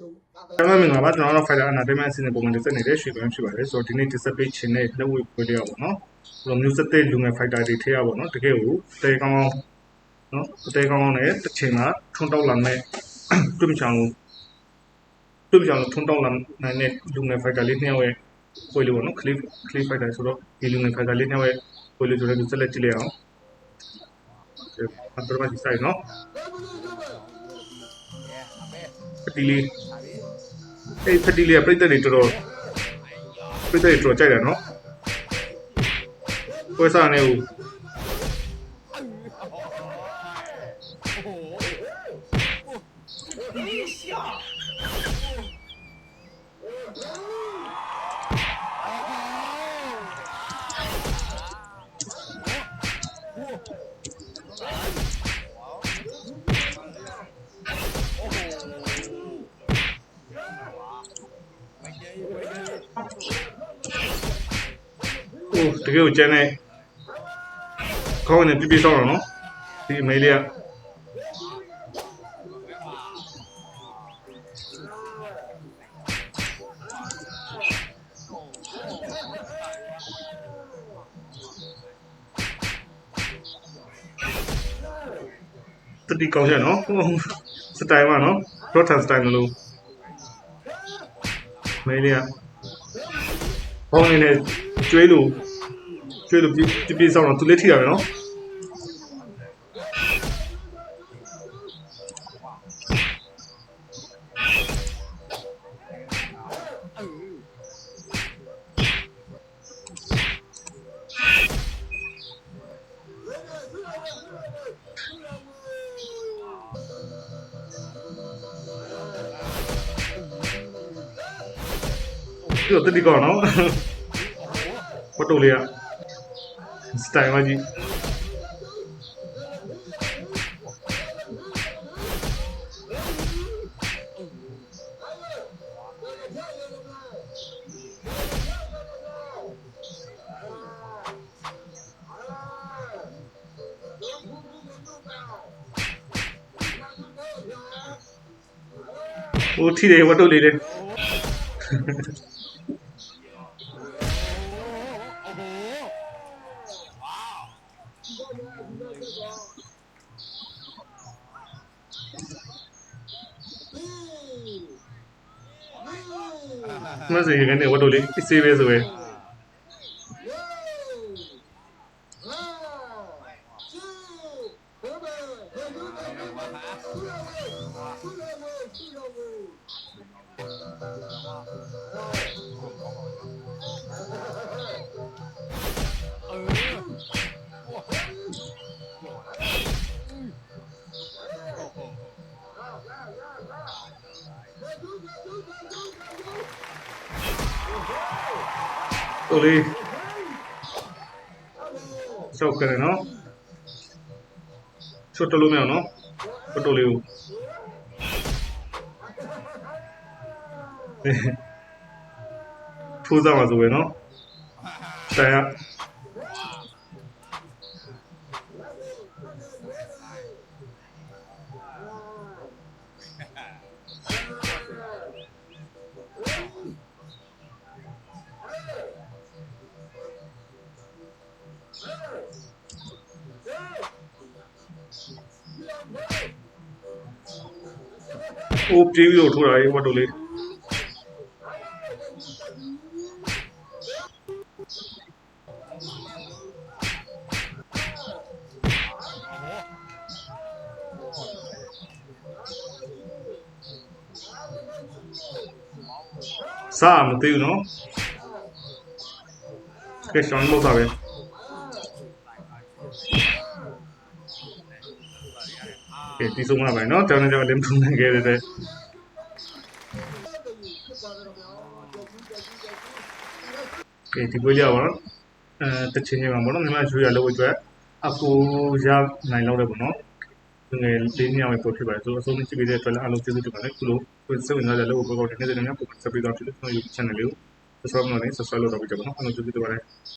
ကျွန်တော်မင်္ဂလာပါကျွန်တော်တို့ Fighter Entertainment အစီအစဉ်ပုံမှန်တက်နေတဲ့ရွှေပိုင်းဖြစ်ပါတယ်ဆိုတော့ဒီနေ့ display ချင်တဲ့လက်ဝဲပွဲလေးရပါတော့။ဆိုတော့ new set လူငယ် fighter တွေထည့်ရပါတော့။တကယ်ကိုတဲကောင်းကောင်းနော်တဲကောင်းကောင်းနဲ့တစ်ချိန်မှာထွန်းတောက်လာမဲ့တွင်းချောင်တွင်းချောင်ထွန်းတောက်လာနိုင်တဲ့လူငယ် fighter လေးနှစ်ယောက်ရဲ့ပွဲလေးပေါ့နော် clip clip fighter ဆိုတော့ဒီလူငယ် fighter လေးနှစ်ယောက်ရဲ့ပွဲလေးဆိုတော့ new set ကြည့်လိုက်အောင်။အဲ့တော့ဒီဆိုင်နော် ဒီလေးအဲ့ဖတီလေးကပြိတ္တတွေတော်တော်ပြိတ္တတွေတော်တော်ကြိုက်တယ်နော်ပွဲစားနေဦးဟို တကယ်ကိုကျန်းနေခေါင်းနဲ့ပြပြဆောင်းတော့နော်ဒီအမေလေးကတတိကောင်းချက်နော်စတိုင်ပါနော်ရော့ထန်စတိုင်လို့မေးလေးကဘောင်းနေနဲ့ကျွေးလို့ ကျွေးလို့ပြပြပြဆောင်တော့သူလက်ထိရမယ်နော်ဒီတော့တတိကောင်းနော်ဖတ်တော့လေးကစတိုင်မ ကြီးဟိုထိတယ်ဝတ်တော့လေး တယ်မစရေကနေဝတ်တော့လေးအစေးပဲဆိုပဲ တော့လေးဆောက်ကြရနော်ချွတ်တလို့မရနော်ဝတ်တော့လေးကိုထိုးစားမှာဆိုပဲနော်တိုင်ရ ဟိုပြေးပြီးတော့ထိုးတာရေးဝတ်တော့လေးစားမ ကဲရှောင်းလို့စားပဲကဲဒီဆုံးမှာပဲနော်တောင်းနေကြလင်းထုံနေခဲ့တဲ့ကဲဒီပွဲလေးပါတော့အဲတချင်ချင်းမှာပေါ့နော်မြန်မာရွှေရလောက်အတွက်အကူရနိုင်လောက်တယ်ပေါ့နော်ငယ်လေးနှစ်ယောက်ပဲပို့ဖြစ်ပါတယ်ဆိုတော့အဆုံးနဲ့ကြည့်ပေးတဲ့အတွက်လည်းအားလုံးကျေးဇူးတင်ပါတယ်ခုလိုစိတ်ဝင်စားတဲ့လောက်ကိုပေါ့ပေါ့နေတဲ့တဲ့များပုံစံဆက်ပြီးတော့ဖြစ်လို့ကျွန်တော် YouTube channel လေးကို subscribe လုပ်နေ subscribe လုပ်တော့ပြကြပါတော့အားလုံးကျေးဇူးတင်ပါတယ်